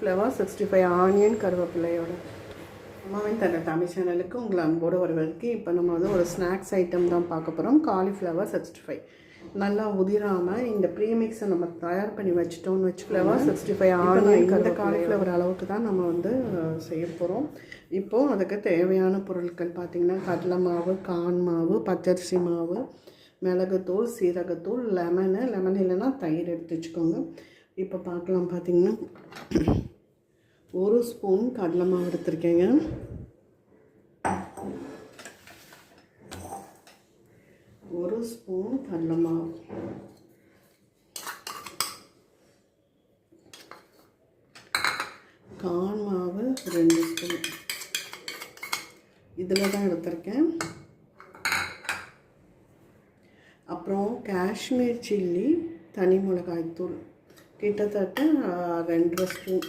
Flower sixty five onion கருவேப்பிலையோட அம்மாவின் தர தமிழ் சேனலுக்கு உங்களை அன்போடு வரவேற்கு இப்போ நம்ம வந்து ஒரு ஸ்நாக்ஸ் ஐட்டம் தான் பார்க்க போகிறோம் காலிஃப்ளவர் சிக்ஸ்டி ஃபைவ் நல்லா உதிராமல் இந்த ப்ரீமிக்ஸை நம்ம தயார் பண்ணி வச்சிட்டோம்னு வச்சு ஃப்ளவர் சிக்ஸ்டி ஃபைவ் ஆனியன் இந்த காலிஃப்ளவர் அளவுக்கு தான் நம்ம வந்து செய்ய போகிறோம் இப்போது அதுக்கு தேவையான பொருட்கள் பார்த்திங்கன்னா கடலை மாவு கான் மாவு பச்சரிசி மாவு மிளகுத்தூள் சீரகத்தூள் லெமனு. லெமன் இல்லைன்னா தயிர் எடுத்து வச்சுக்கோங்க. இப்போ பார்க்கலாம் பார்த்தீங்கன்னா ஒரு ஸ்பூன் கடலை மாவு எடுத்திருக்கேங்க. ஒரு ஸ்பூன் கடலை மாவு. கான் மாவு ரெண்டு ஸ்பூன். இதில் தான் எடுத்திருக்கேன். அப்புறம் காஷ்மீர் சில்லி தனி மிளகாய்த்தூள். கிட்டத்தட்ட ரெண்டரை ஸ்பூன்.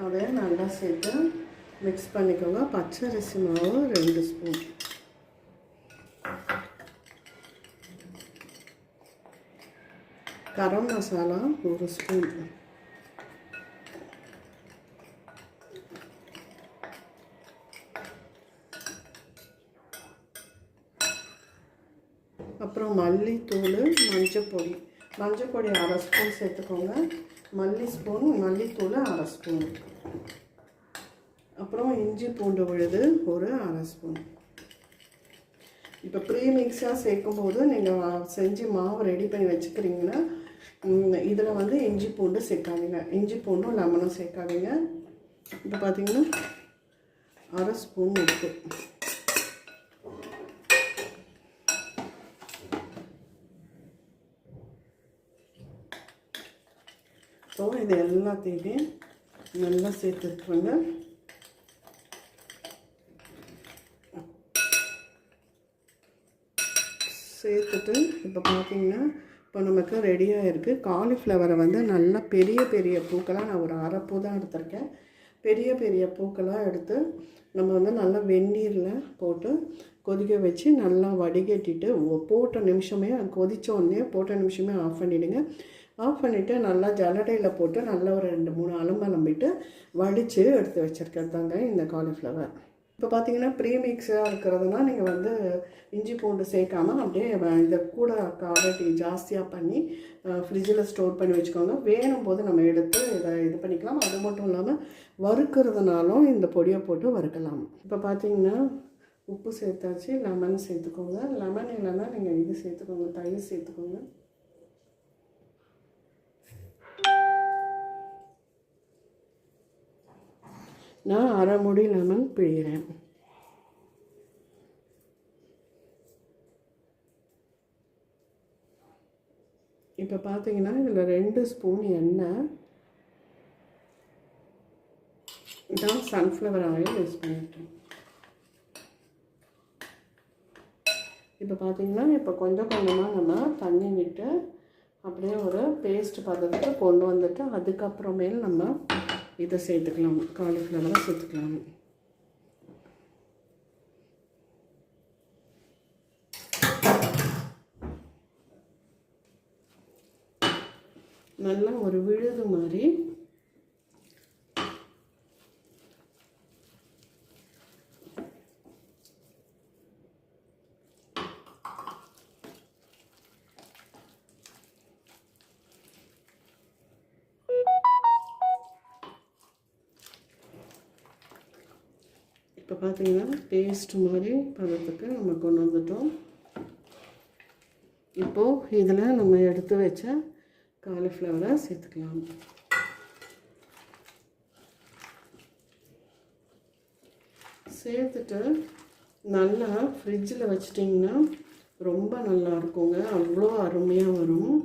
அதை நல்லா சேர்த்து மிக்ஸ் பண்ணிக்கோங்க. பச்சரிசி மாவு ரெண்டு ஸ்பூன். கரம் மசாலா ஒரு ஸ்பூன். அப்புறம் மல்லித்தூள் மஞ்சப்பொடி. மஞ்சப்பொடி அரை ஸ்பூன் சேர்த்துக்கோங்க. மல்லி ஸ்பூன் மல்லித்தூள் அரை ஸ்பூன். அப்புறம் இஞ்சி பூண்டு விழுது ஒரு அரை ஸ்பூன். இப்போ ப்ரீ மிக்ஸாக சேர்க்கும்போது நீங்கள் செஞ்சு மாவு ரெடி பண்ணி வச்சுக்கிறீங்கன்னா இதில் வந்து இஞ்சி பூண்டு சேர்க்காதீங்க. இஞ்சி பூண்டும் லெமனும் சேர்க்காதீங்க. இப்போ பார்த்தீங்கன்னா அரை ஸ்பூன் இருக்குது இது எல்லாத்தையுமே நல்லா சேர்த்துருக்குறோங்க. சேர்த்துட்டு இப்போ பார்த்தீங்கன்னா இப்போ நமக்கு ரெடியாக இருக்குது காலிஃப்ளவரை வந்து நல்லா பெரிய பெரிய பூக்களாக நான் ஒரு அரை பூ தான் எடுத்திருக்கேன். பெரிய பெரிய பூக்களாக எடுத்து நம்ம வந்து நல்லா வெந்நீரில் போட்டு கொதிக்க வச்சு நல்லா வடிகட்டிட்டு போட்ட நிமிஷமே கொதித்த உடனே போட்ட நிமிஷமே ஆஃப் பண்ணிவிடுங்க ஆஃப் பண்ணிவிட்டு நல்லா ஜல்லடையில் போட்டு நல்லா ஒரு ரெண்டு மூணு அலம்பு அலம்பிட்டு வடித்து எடுத்து வச்சுருக்கிறது தாங்க இந்த காலிஃப்ளவர் இப்போ பார்த்தீங்கன்னா ப்ரீமிக்ஸாக இருக்கிறதுனா நீங்கள் வந்து இஞ்சி பூண்டு சேர்க்காம அப்படியே இதை கூட குவாலிட்டி ஜாஸ்தியாக பண்ணி ஃப்ரிட்ஜில் ஸ்டோர் பண்ணி வச்சுக்கோங்க. வேணும் போது நம்ம எடுத்து இதை இது பண்ணிக்கலாம். அது மட்டும் இல்லாமல் வறுக்கிறதுனாலும் இந்த பொடியை போட்டு வறுக்கலாம். இப்போ பார்த்தீங்கன்னா உப்பு சேர்த்தாச்சு லெமன் சேர்த்துக்கோங்க. லெமன் இல்லைன்னா நீங்கள் இது சேர்த்துக்கோங்க தயிர் சேர்த்துக்கோங்க. நான் அரை முடி லெமன் பிழிகிறேன். இப்போ பார்த்தீங்கன்னா இதில் ரெண்டு ஸ்பூன் எண்ணெய். இதான் சன்ஃப்ளவர் ஆயில் யூஸ் பண்ணிட்டேன். இப்போ பார்த்தீங்கன்னா இப்போ கொஞ்சம் கொஞ்சமாக நம்ம தண்ணி விட்டு அப்படியே ஒரு பேஸ்ட் பதத்துக்கு கொண்டு வந்துட்டு அதுக்கப்புறமேல் நம்ம இதை சேர்த்துக்கலாம். காலிஃப்ளவரை சேர்த்துக்கலாம். நல்லா ஒரு விழுது மாதிரி இப்போ பார்த்தீங்கன்னா பேஸ்ட் மாதிரி பதத்துக்கு நம்ம கொண்டு வந்துட்டோம். இப்போது இதில் நம்ம எடுத்து வச்ச காலிஃப்ளவரை சேர்த்துக்கலாம். சேர்த்துட்டு நல்லா ஃப்ரிட்ஜில் வச்சிட்டிங்கன்னா ரொம்ப நல்லா இருக்குங்க. அவ்வளோ அருமையாக வரும்.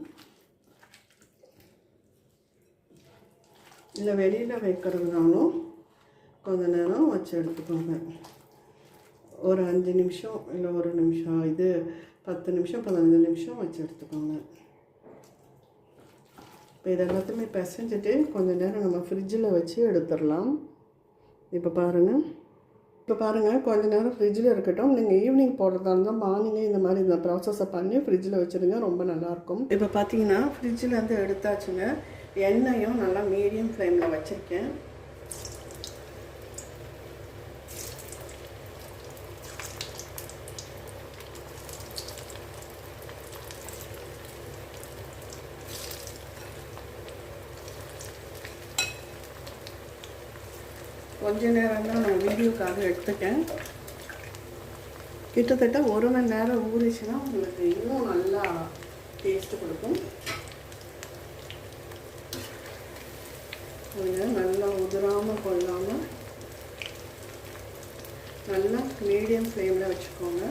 இல்லை வெளியில் வைக்கிறதுனாலும் கொஞ்ச நேரம் வச்சு எடுத்துக்கோங்க. ஒரு அஞ்சு நிமிஷம் இல்லை ஒரு நிமிஷம் இது பத்து நிமிஷம் பதினஞ்சு நிமிஷம் வச்சு எடுத்துக்கோங்க. இப்போ இது எல்லாத்தையுமே பிசைஞ்சிட்டு கொஞ்ச நேரம் நம்ம ஃப்ரிட்ஜில் வச்சு எடுத்துடலாம். இப்போ பாருங்கள் இப்போ பாருங்கள் கொஞ்ச நேரம் ஃப்ரிட்ஜில் இருக்கட்டும். நீங்கள் ஈவினிங் போடுறதா இருந்தால் மார்னிங்கே இந்த மாதிரி இந்த ப்ராசஸை பண்ணி ஃப்ரிட்ஜில் வச்சுருங்க ரொம்ப நல்லாயிருக்கும் இப்போ பார்த்தீங்கன்னா ஃப்ரிட்ஜிலேருந்து எடுத்தாச்சுங்க. எண்ணெயும் நல்லா மீடியம் ஃப்ளேமில் வச்சுருக்கேன். கொஞ்ச நேரம் தான் நான் வீடியோக்காக எடுத்துட்டேன். கிட்டத்தட்ட ஒரு மணி நேரம் ஊறிச்சுன்னா உங்களுக்கு இன்னும் நல்லா டேஸ்ட்டு கொடுக்கும். கொஞ்சம் நல்லா உதிராமல் கொள்ளாமல் நல்லா மீடியம் ஃப்ளேமில் வச்சுக்கோங்க.